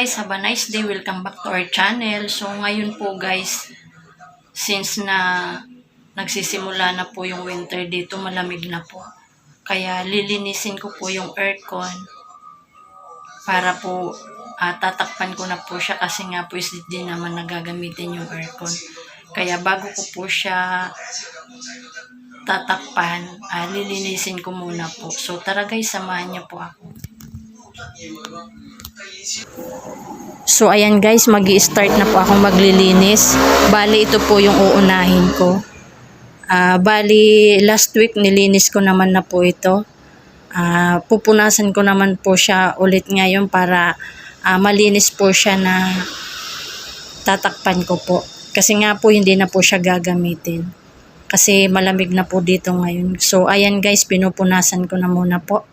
Guys, have a nice day. Welcome back to our channel. So ngayon po guys, since na nagsisimula na po yung winter dito, malamig na po. Kaya lilinisin ko po yung aircon para po ah, tatakpan ko na po siya kasi nga po is di naman nagagamitin yung aircon. Kaya bago ko po siya tatakpan, ah, lilinisin ko muna po. So tara guys, samahan niyo po ako. So ayan guys, mag start na po akong maglilinis. Bali ito po yung uunahin ko. Ah, bali last week nilinis ko naman na po ito. Ah, pupunasan ko naman po siya ulit ngayon para ah, malinis po siya na tatakpan ko po. Kasi nga po hindi na po siya gagamitin. Kasi malamig na po dito ngayon. So ayan guys, pinupunasan ko na muna po.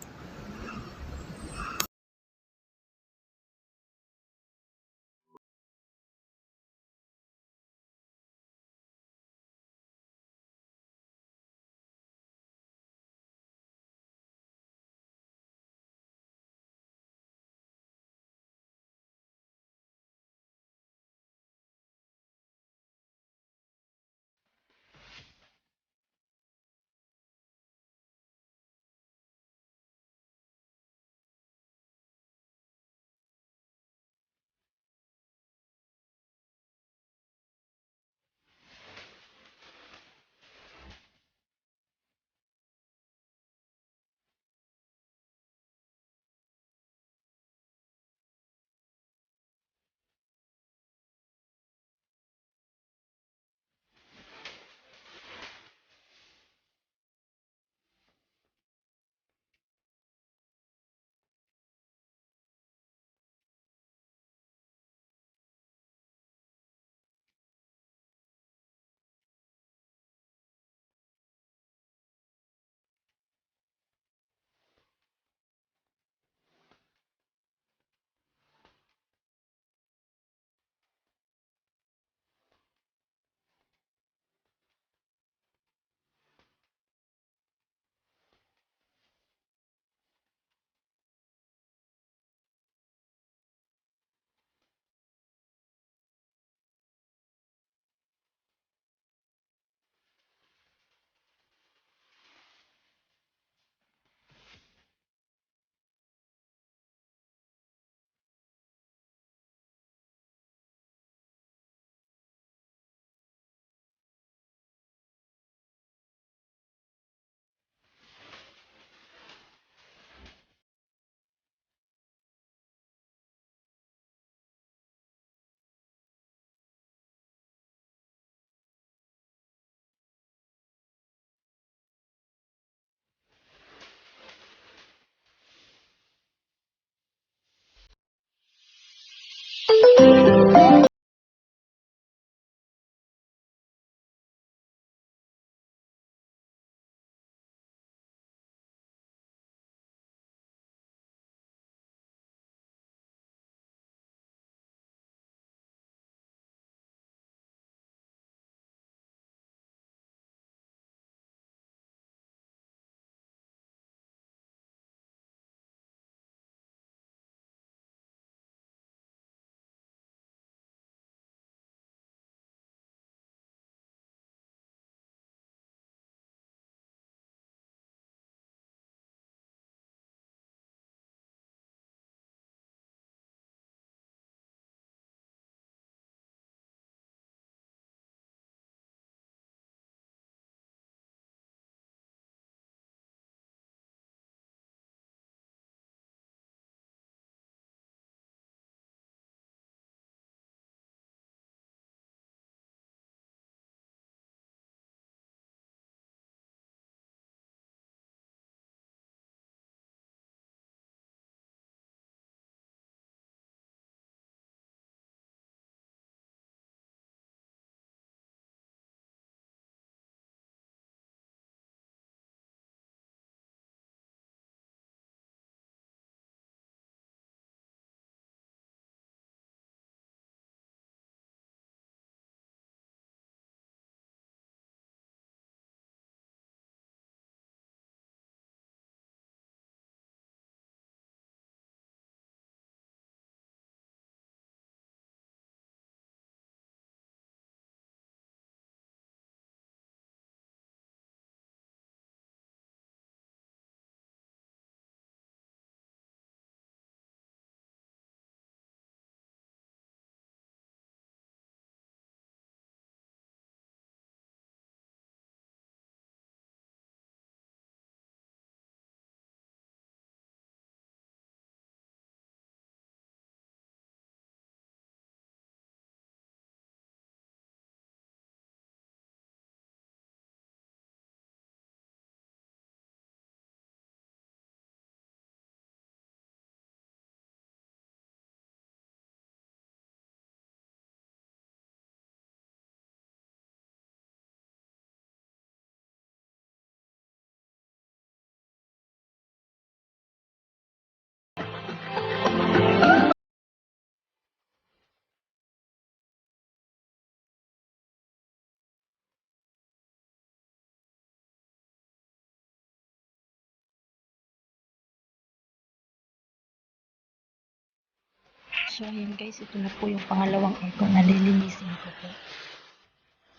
So ayan guys, ito na po yung pangalawang aircon na lilinisin ko po.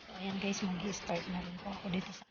So ayan guys, mag-start na rin po ako dito sa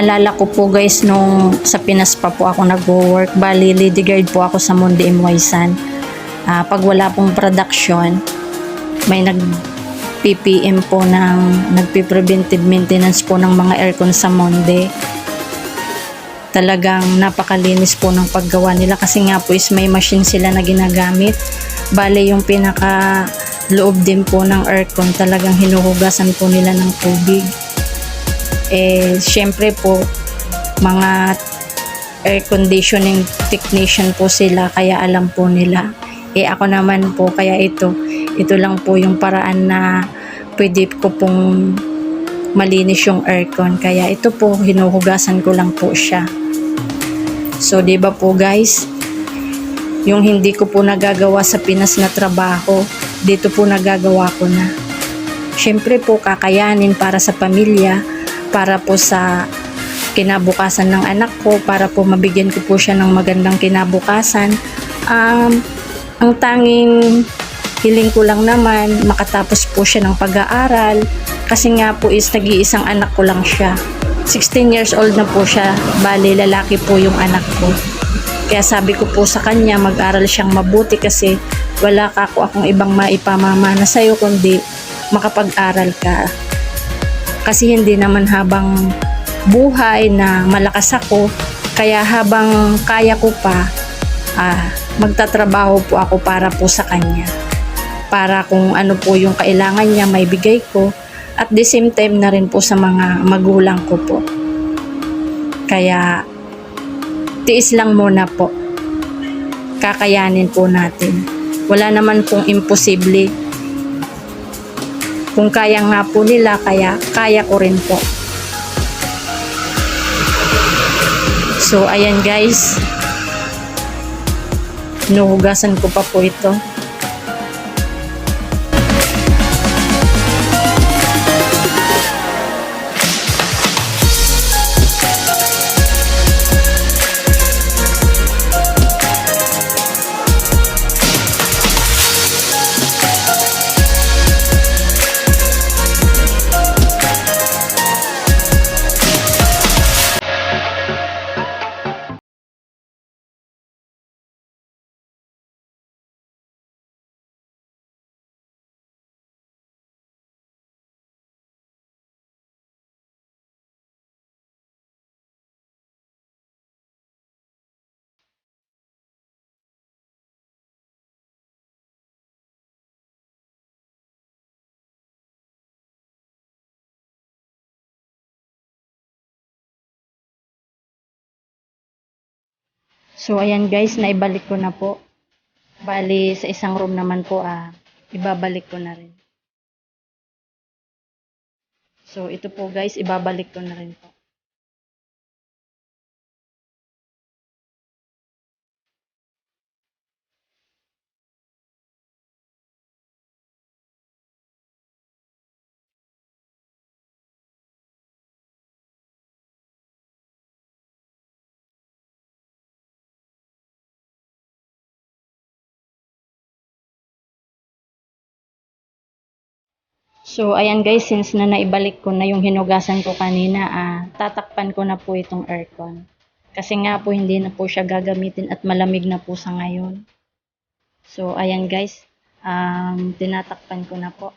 Naalala ko po guys nung sa Pinas pa po ako nag-work. Bali, lady guard po ako sa Monde Imwaysan. Ah, pag wala pong production, may nag PPM po ng nagpi-preventive maintenance po ng mga aircon sa Monde. Talagang napakalinis po ng paggawa nila kasi nga po is may machine sila na ginagamit. Bale yung pinaka loob din po ng aircon talagang hinuhugasan po nila ng tubig eh syempre po mga air conditioning technician po sila kaya alam po nila. Eh ako naman po kaya ito ito lang po yung paraan na pwede ko pong malinis yung aircon. Kaya ito po hinuhugasan ko lang po siya. So di ba po guys? Yung hindi ko po nagagawa sa Pinas na trabaho dito po nagagawa ko na. Syempre po kakayanin para sa pamilya para po sa kinabukasan ng anak ko, para po mabigyan ko po siya ng magandang kinabukasan. Um, ang tanging hiling ko lang naman, makatapos po siya ng pag-aaral. Kasi nga po is nag-iisang anak ko lang siya. 16 years old na po siya, bali lalaki po yung anak ko. Kaya sabi ko po sa kanya, mag-aral siyang mabuti kasi wala ka ako akong ibang maipamamana sa'yo kundi makapag-aral ka kasi hindi naman habang buhay na malakas ako kaya habang kaya ko pa ah, magtatrabaho po ako para po sa kanya para kung ano po yung kailangan niya may bigay ko at the same time na rin po sa mga magulang ko po Kaya, tiis lang muna po. Kakayanin po natin. Wala naman pong imposible. Kung kaya nga po nila, kaya kaya ko rin po. So, ayan guys. Nuhugasan ko pa po ito. So, ayan guys, naibalik ko na po. Bali, sa isang room naman po, ah, ibabalik ko na rin. So, ito po guys, ibabalik ko na rin po. So, ayan guys, since na naibalik ko na yung hinugasan ko kanina, ah, tatakpan ko na po itong aircon. Kasi nga po, hindi na po siya gagamitin at malamig na po sa ngayon. So, ayan guys, um, tinatakpan ko na po.